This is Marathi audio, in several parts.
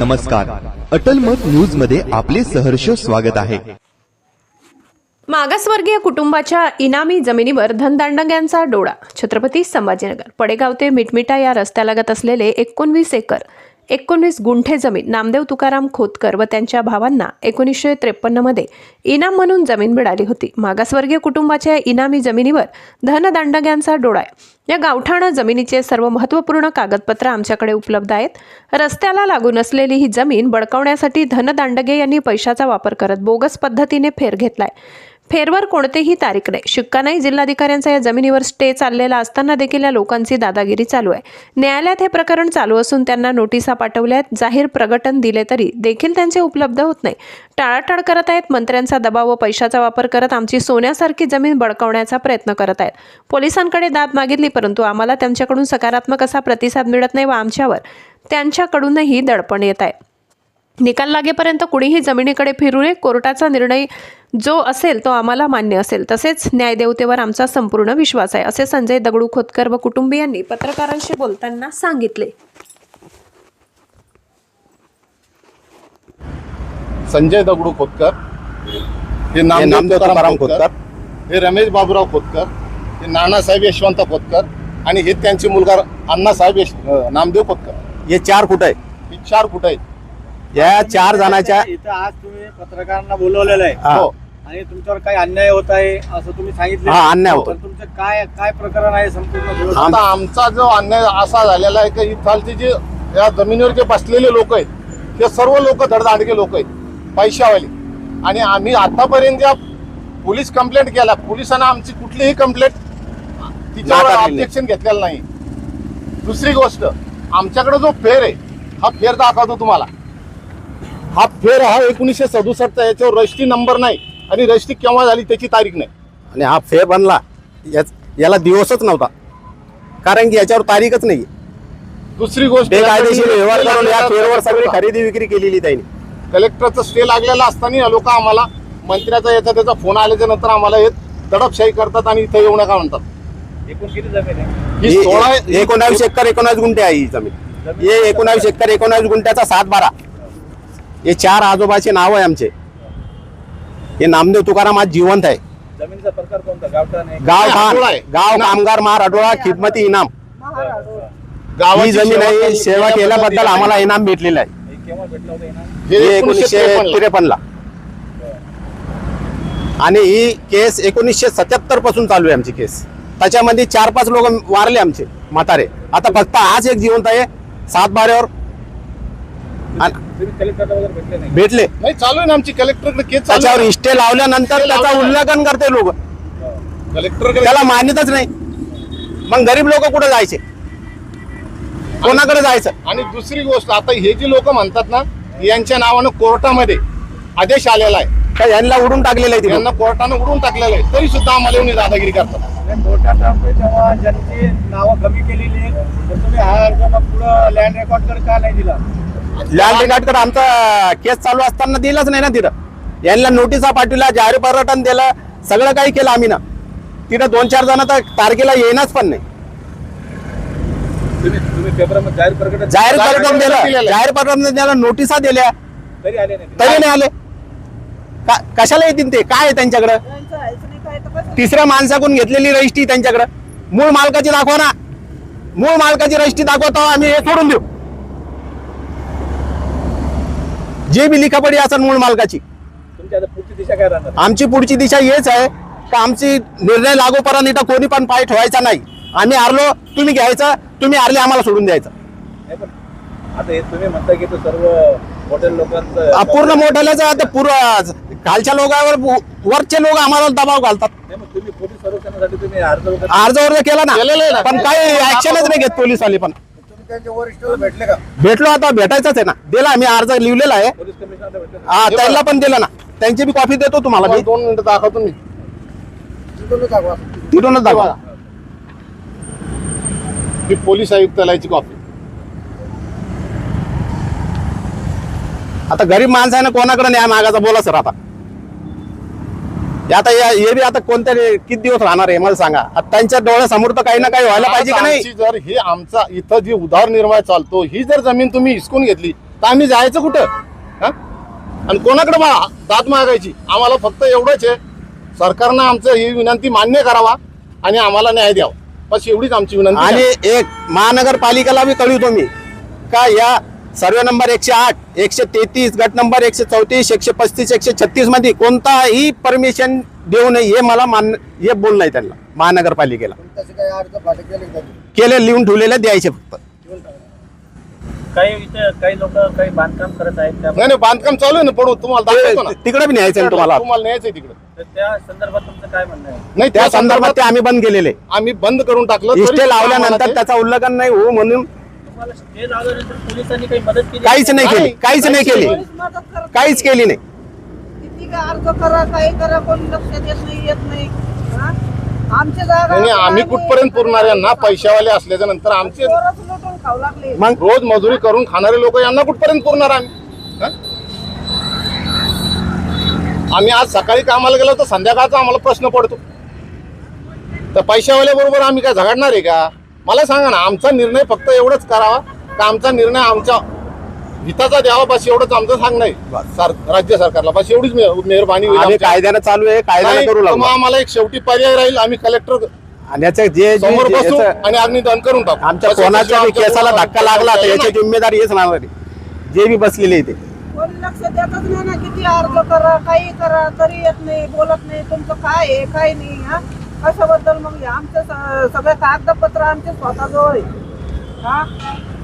नमस्कार. अटल मत न्यूजमध्ये आपले सहर्ष स्वागत आहे. मागासवर्गीय कुटुंबाच्या इनामी जमिनीवर धनदांडग्यांचा डोळा. छत्रपती संभाजीनगर पडेगाव ते मिटमिटा या रस्त्यालगत असलेले एकोणवीस एकर एकोणीस गुंठे जमीन नामदेव तुकाराम खोतकर व त्यांच्या भावांना एकोणीसशे त्रेपन्नमध्ये इनाम म्हणून जमीन मिळाली होती. मागासवर्गीय कुटुंबाच्या इनामी जमिनीवर धनदांडग्यांचा डोळा या गावठाणं जमिनीचे सर्व महत्त्वपूर्ण कागदपत्र आमच्याकडे उपलब्ध आहेत. रस्त्याला लागून असलेली ही जमीन बळकावण्यासाठी धनदांडगे यांनी पैशाचा वापर करत बोगस पद्धतीने फेर घेतलाय. फेरवर कोणतेही तारीख नाही. शिक्का नाही जिल्हाधिकाऱ्यांचा या जमिनीवर स्टे चाललेला असताना देखील या लोकांची दादागिरी चालू आहे. न्यायालयात हे प्रकरण चालू असून त्यांना नोटिसा पाठवल्यात. जाहीर प्रकटन दिले तरी देखील त्यांचे उपलब्ध होत नाही. टाळाटाळ करत आहेत. मंत्र्यांचा दबाव व पैशाचा वापर करत आमची सोन्यासारखी जमीन बळकवण्याचा प्रयत्न करत आहेत. पोलिसांकडे दाद मागितली परंतु आम्हाला त्यांच्याकडून सकारात्मक असा प्रतिसाद मिळत नाही व आमच्यावर त्यांच्याकडूनही दडपण येत आहे. निकाल लागेपर्यंत कुणीही जमिनीकडे फिरू नये कोर्टाचा निर्णय जो असेल तो आम्हाला मान्य असेल. तसेच न्यायदेवतेवर आमचा संपूर्ण विश्वास आहे असे संजय दगडू खोतकर व कुटुंबियांनी पत्रकारांशी बोलताना सांगितले. संजय दगडू खोतकर हे नामदेव तुकाराम खोतकर हे रमेश बाबूराव खोतकर हे नानासाहेब यशवंत खोतकर आणि हे त्यांचे मुलगा अण्णासाहेब नामदेव खोतकर. हे चार फूट आहे. हे चार फुट आहेत या चार जणांच्या इथं आज तुम्ही पत्रकारांना बोलवलेलं आहे हा. आणि तुमच्यावर काही अन्याय होत आहे असं तुम्ही सांगितलं हा, अन्याय होतोय. तर तुमचं काय काय प्रकरण आहे संपूर्ण? आता आमचा जो अन्याय असा झालेला आहे की इथालचे जे या जमिनीवर जे बसलेले लोक आहेत ते सर्व लोक धडधाडके लोक आहेत पैशावाले आणि आम्ही आतापर्यंत या पोलीस कंप्लेंट केला पोलिसांना आमची कुठलीही कंप्लेंट तिच्यावर नाकारलेली. ऑब्जेक्शन घेतलेलं नाही दुसरी गोष्ट आमच्याकडे जो फेर आहे हा फेर दाखवतो तुम्हाला हा फेर हा एकोणीसशे सदुसष्टचा याच्यावर रजिस्ट्री नंबर नाही आणि रजिस्ट्री केव्हा झाली त्याची तारीख नाही. आणि हा फेर बनला याच- याला दिवसच नव्हता. कारण की याच्यावर तारीखच नाही दुसरी गोष्ट बेकायदेशीर व्यवहार करून या फेरवर सगळी खरेदी विक्री केलेली त्यांनी. कलेक्टरचा स्टे लागलेला असताना लोक आम्हाला मंत्र्याचा याचा त्याचा फोन आल्याच्यानंतर आम्हाला हे दडपशाही करतात आणि इथे येऊ नका म्हणतात. एकूण किती जमीन आहे? ही सोळा ही एकोणावीस एकर एकोणावीस गुंठे आहे ही जमीन. हे एकोणावीस एकर एकोणावीस गुंठ्याचा सात बारा हे चार आजोबाचे नाव आहे आमचे. हे नामदेव तुकाराम आज जिवंत आहे. जमिनीचा प्रकार कोणता? गावठाण आहे. गाव. गाव कामगार महार अडोळा खिदमती इनाम. ही जमीन सेवा आहे केली- सेवा केल्याबद्दल आम्हाला इनाम भेटलेलं आहे. हे केव्हा भेटलं होतं ना एकोणीसशे. त्रेपन्नला. आणि ही केस एकोणीसशे सत्याहत्तरपासून चालू आहे आमची केस. त्याच्यामध्ये चार पाच लोक वारले आमचे म्हातारे. आता फक्त आज एक जिवंत आहे. सात बाऱ्यावर आणि तुम्ही कलेक्टरला वगैरे भेटले नाही. भेटले. नाही चालू आहे ना आमची कलेक्टरकडे केस चालू त्याच्यावर आहे. इष्टे लावल्यानंतर त्याचा उल्लंघन करते लोक. कलेक्टरकडे त्याला मान्यताच नाही. मग गरीब लोक कुठे जायचे? कोणाकडे जायचं? आणि दुसरी गोष्ट आता हे जी लोक म्हणतात ना यांच्या नावानं कोर्टामध्ये आदेश आलेला आहे. का यांना उडून टाकलेलं आहे तिकडे यांना कोर्टानं उडून टाकलेलं आहे. तरी सुद्धा आम्हाला येऊन दादागिरी करतात. आणि जेव्हा ज्यांची नावं कमी केलेली आहेत. तर तुम्ही हा अर्ज मग पुढं लँड रेकॉर्डकडे का नाही दिला? लँड रिकार्डकडे आमचा केस चालू असताना दिलाच नाही ना तिथं. यांना नोटिसा पाठवल्या जाहीर पर्यटन दिलं सगळं काही केलं आम्ही ना. तिथं दोन चार जण तर तारखेला येईनच पण नाही. तुम्ही तुम्ही पेपरमध्ये जाहीर प्रकट जाहीर जाहीर पर्यटन दिलं. जाहीर पर्यटन दिलं नोटिसा दिल्या. तरी आले नाही. तरी नाही आले. का- कशाला येतील ते? काय आहे त्यांच्याकडं? तिसऱ्या माणसाकडून घेतलेली रजिस्ट्री त्यांच्याकडं. मूळ मालकाची दाखवा ना. मूळ मालकाची रजिस्ट्री दाखवतो आम्ही हे सोडून देऊ. जे बी लिखापडी असेल मूळ मालकाची. तुमची आता पुढची दिशा काय राहणार? आमची पुढची दिशा हेच आहे का आमची निर्णय लागूपर्यंत इथं कोणी पण पाय ठेवायचा नाही. आम्ही हारलो तुम्ही घ्यायचं तुम्ही हारले आम्हाला सोडून द्यायचं. नाही पण आता हे तुम्ही म्हणता की तो सर्व हॉटेल लोकांचं अपूर्ण मोठ्यालाच आता पूर्व खालच्या लोकांवर वरचे लोक आम्हाला दबाव घालतात. नाही मग तुम्ही पोलीस संरक्षणासाठी तुम्ही अर्ज अर्ज केला ना. पण काही ऍक्शनच नाही घेत पोलीस वाले पण. त्यांच्या वरिष्ठ भेटले का? भेटलो आता भेटायचंच आहे ना. दिला आम्ही अर्ज लिहिलेला आहे? हा त्यांना पण दिला ना. त्यांची बी कॉपी देतो तुम्हाला मी. दोन मिनिटं दाखवतो मी. तिथूनच दाखवा. ही पोलीस आयुक्तालयाची कॉपी. आता गरीब माणसं आहे ना कोणाकडे न्याय मागायचा बोला सर आता. आता या- हे बी आता कोणतरी किती दिवस राहणार आहे मला सांगा. आता त्यांच्या डोळ्यासमोर तर काही ना काही व्हायला पाहिजे का नाही? आमची जर ही आमचा इथं जी उधारनिर्वाह चालतो ही जर जमीन तुम्ही हिसकून घेतली तर आम्ही जायचं कुठं? हा? आणि कोणाकडे बा दाद मागायची? आम्हाला फक्त एवढंच आहे. सरकारनं आमचं ही विनंती मान्य करावा आणि आम्हाला न्याय द्यावा. बस एवढीच आमची विनंती आणि. एक महानगरपालिकेला बी कळवतो मी का या सर्वे नंबर एकशे आठ एकशे तेहतीस गट नंबर एकशे चौतीस एकशे पस्तीस एकशे छत्तीसमध्ये कोणताही परमिशन देऊ नये हे मला मान्य हे बोलणं आहे त्यांना महानगरपालिकेला. केले लिहून ठेवलेले द्यायचे फक्त. काही इथे काही लोक काही बांधकाम करत आहेत त्या नाही नाही बांधकाम चालू आहे ना पडू तुम्हाला दाखवतो ना. ते- तिकडे बी न्यायचं आहे तुम्हाला तुम्हाला. न्यायचंय तिकडे. तर त्या संदर्भात तुमचं काय म्हणणं आहे? नाही त्या संदर्भात ते आम्ही बंद केलेले. आम्ही बंद करून टाकलं तरी इष्टे आम्हाला लावल्यानंतर त्याचा उल्लंघन नाही हो म्हणून तुम्हाला स्टे लावल्यानंतर पोलिसांनी काही मदत केली? काहीच नाही केली. नाही, काहीच नाही केली. काहीच केली नाही. किती का अर्ज करा काही करा कोणी लक्ष देत नाही येत नाही. हा? आमची जागा नाही, नाही, आम्ही कुठपर्यंत पुरणार यांना पैशावाले असल्याच्या नंतर आमचे मग रोज मजुरी करून खाणारे लोक यांना कुठपर्यंत पुरणार आम्ही? आम्ही आज सकाळी कामाला गेलो तर संध्याकाळचा आम्हाला प्रश्न पडतो. तर पैशावाल्या बरोबर आम्ही काय झगडणार आहे का? मला सांगा ना आमचा निर्णय फक्त एवढंच करावा का आमचा निर्णय आमच्या हिताचा द्यावा? बस एवढंच आमचं सांगणं आहे. सर- राज्य सरकारला. बस एवढीच मे- मेहरबानी होईल आम्ही आमच्या. कायद्यानं चालू आहे कायद्यानं नाही, करू तर मग लागलो आम्हाला एक शेवटी पर्याय राहील. आम्ही कलेक्टर आणि याचं जे जे- समोर जे- बसू याचं- आणि अग्निदान करून टाकू. आमच्या बस याच्याशिवाय कोणाच्या बी आमच्या केसाला कोणाला धक्का लागला तर याची नाही. जिम्मेदारी हेच राहणार आहे. जे बी बसलेले इथे कोणी लक्ष देतच नाही ना किती अर्ज करा काही करा तरी येत नाही बोलत नाही. तुमचं काय आहे काय नाही हा? कशाबद्दल मग आमचं सगळे कागदपत्र आमचे स्वतःजवळ आहे. हा?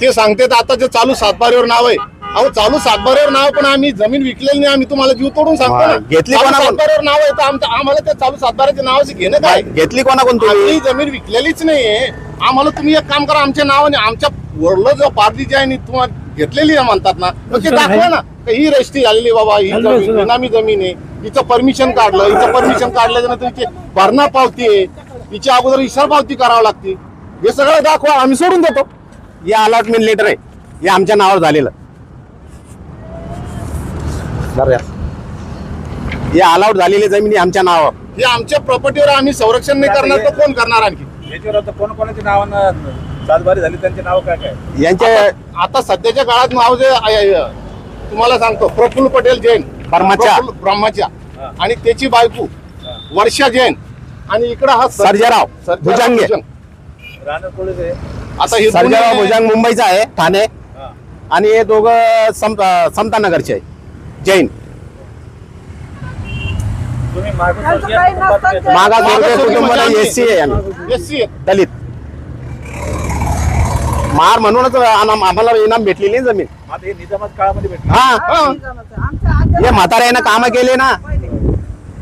ते सांगते आता जे चालू सातबारीवर नाव आहे. अहो चालू सातबारीवर नाव पण आम्ही जमीन विकलेली नाही आम्ही तुम्हाला जीव तोडून सांगतो हा, ना. घेतली चालू कोणाकडून? सातबारीवर नाव आहे तर आमचं आम्हाला त्या चालू सातबाराच्या नावाची घेणं काय? घेतली कोणाकोण तुम्ही? आम्ही जमीन विकलेलीच नाहीये. आम्हाला तुम्ही एक काम करा आमच्या नावाने आमच्या वरलं जो पारदी जी आहे नी घेतलेली आहे म्हणतात ना मग ते दाखवा ना. ही रजिस्ट्री आलेली बाबा ही जमीन इनामी जमीन आहे. हिचं परमिशन काढलं हिचं परमिशन काढल्याच्या नंतर हिची भरणा पावती आहे. हिच्या अगोदर इशार पावती करावं लागते. हे सगळं दाखवा आम्ही सोडून देतो. हे अलॉटमेंट लेटर आहे. हे आमच्या नावावर झालेलं. बरं या. हे अलाउट झालेली जमिनी आमच्या नावावर. हे आमच्या प्रॉपर्टीवर आम्ही संरक्षण नाही करणार तर कोण करणार आणखी? याच्यावर आता कोणकोणाची नावानं सातबारी झाली त्यांची नाव काय काय? यांचे आता सध्याच्या काळात नाव जे आहे- आहे, तुम्हाला सांगतो प्रफुल्ल पटेल जैन. ब्रह्माच्या. ब्रह्माच्या. आणि त्याची बायको वर्षा जैन. आणि इकडं हा सर- सर्जेराव भुजंगे. भुजंग. राणा पोलीस आहे आता हे सर्जेराव भुजंग मुंबईचा आहे ठाणे. आणि हे दोघं सम समतानगरचे आहे. जैन. तुम्ही मागून त्यांचं वर्गीय काही कुटुंबात नसतं येता. मागास वर्गीय मागासवर्गीय कुटुंब म्हणजे एस सी आहे आम्ही SC आहे. दलित मार म्हणूनच आम- आम्हाला इनाम भेटलेली आहे जमीन. आता हे निजामात काळामध्ये भेटलं हा. हा, हे. म्हाताऱ्यानं कामं केले ना. पहिले.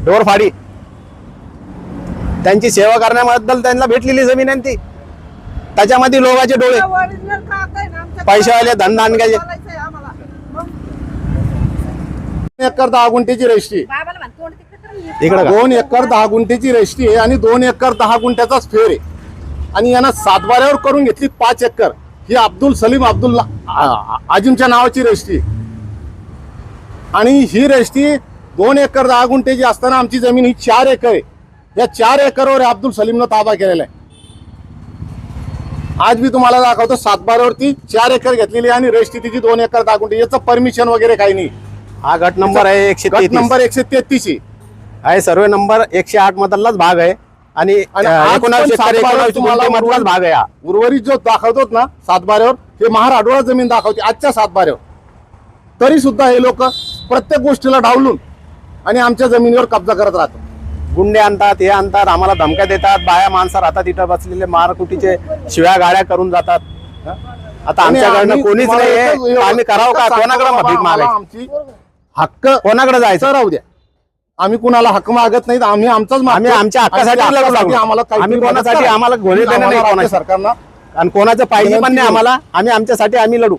ढोरफाडी त्यांची सेवा करण्याबद्दल त्यांना भेटलेली जमीन आहे ती. त्याच्यामध्ये लोकांचे डोळे. पैशावाले दोन एकर दहा गुंठ्याची ना. इकडं का? दोन एकर दहा गुंठ्याची रजिस्ट्री आहे आणि दोन एकर दहा गुंठ्याचाच फेर आहे. आणि यांना सातबाऱ्यावर करून घेतली पाच एकर. ही अब्दुल सलीम अब्दुल आजिमच्या नावाची आहे. आणि ही रजिस्ट्री दोन एकर दहा गुंठ्याची असताना आमची जमीन ही चार एकर आहे. या चार एकरवर अब्दुल सलीमनं ताबा केलेला आहे. आज मी तुम्हाला दाखवतो सातबाऱ्यावरती चार एकर घेतलेली आहे आणि रजिस्ट्री तिची दोन एकर दहा गुंठे. याचं परमिशन वगैरे काही नाही. हा गट नंबर आहे एकशे नंबर एकशे तेहतीस आहे सर्वे नंबर एकशे आठ मधलाच भाग आहे. आणि भाग आहे उर्वरित जो दाखवतोत ना सातबाऱ्यावर हे महाराडोळा जमीन दाखवते आजच्या सातबाऱ्यावर. तरी सुद्धा हे लोक प्रत्येक गोष्टीला डावलून आणि आमच्या जमिनीवर कब्जा करत राहतात. गुंडे आणतात हे आणतात आम्हाला धमक्या देतात बाया माणसं राहतात तिथं बसलेले मारकुटीचे शिव्या गाड्या करून जातात. आता आमच्याकडनं कोणीच नाही. आम्ही करावं का? कोणाकडे आमची हक्क कोणाकडे जायचं? राहू द्या. आम्ही कुणाला हक्क मागत नाही आम्ही आमचाच. आम्ही आमच्या हक्कासाठी लढू लागलो. आम्हाला आम्ही कोणासाठी. आम्हाला घोडे देणं नाही आम्हाला कोणाचे. राज्य सरकारनं आणि कोणाचं पाहिजे पण नाही. आम्हाला आम्ही आमच्यासाठी आम्ही लढू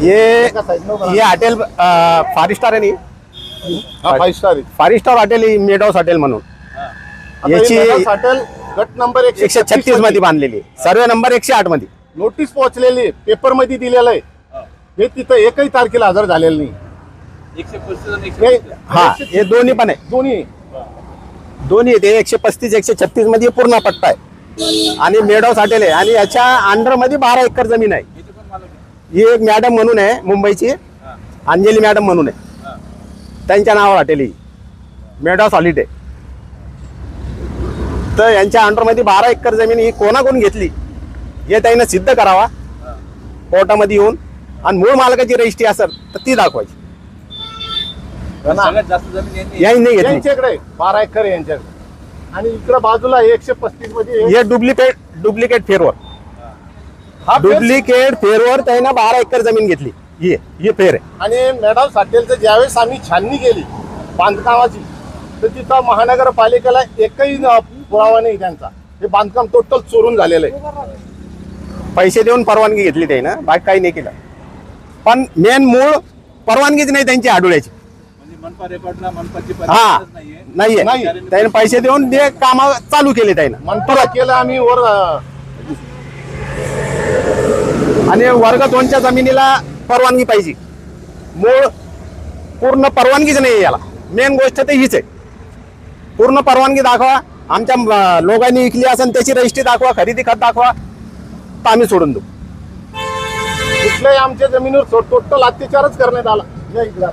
ये ये हॉटेल फाईव्ह स्टार आहे नी हा five star. Five star hotel maid house hotel म्हणून याची हॉटेल गट नंबर एकशे छत्तीसमध्ये बांधलेली सर्वे नंबर एकशे आठमध्ये. नोटीस पोहोचलेली पेपरमध्ये दिलेलं आहे. हे तिथं एकही तारखेला हजर झालेलं नाही. हे-. हा दोन्ही पण आहे. दोन्ही दोन्ही ते एकशे पस्तीस एकशे छत्तीसमध्ये पूर्ण पट्टा आहे. आणि मेडो साठेल आहे. आणि याच्या अंडरमध्ये बारा एकर जमीन आहे. आहे. ही एक मॅडम म्हणून आहे मुंबईची. अंजली मॅडम म्हणून आहे. त्यांच्या नावावर हॉटेल ही. मेडॉस हॉलिडे. तर यांच्या अंडरमध्ये बारा एकर जमीन ही कोणाकडून घेतली हे त्यांना सिद्ध करावा. कोर्टामध्ये येऊन आणि मूळ मालकाची रजिस्ट्री असेल तर ती दाखवायची. सगळ्यात जास्त जमीन यांनी याही नाही घेतली. यांच्याकडे बारा एकर आहे यांच्याकडे. आणि इकडे बाजूला एकशे पस्तीसमध्ये हे डुप्लिकेट डुप्लिकेट फेरवर. हा फेर- डुप्लिकेट फेरवर त्यांना बारा एकर जमीन घेतली. ही ही फेर आहे. आणि मॅडम साठेलचं ज्यावेळेस आम्ही छाननी केली बांधकामाची तर तिथं महानगरपालिकेला एकही न- पुरावा नाही त्यांचा. हे बांधकाम टोटल चोरून झालेलं आहे. पैसे देऊन परवानगी घेतली त्यानं बाकी काही नाही केलं. पण मेन मूळ परवानगीच नाही त्यांची आडोळ्याची म्हणजे हा नाहीये. नाहीये. नाही. त्याने पैसे देऊन ते काम चालू केले त्यानं. मनपाला केलं आम्ही वर आणि वर्ग दोनच्या जमिनीला परवानगी पाहिजे. मूळ पूर्ण परवानगीच नाही याला. मेन गोष्ट तर हीच आहे. पूर्ण परवानगी दाखवा. आमच्या लोकांनी विकली असेल त्याची रजिस्ट्री दाखवा खरेदी खत दाखवा. तर आम्ही सोडून देऊ. कुठल्याही आमच्या जमिनीवर टोटल अत्याचारच करण्यात आला. इकडे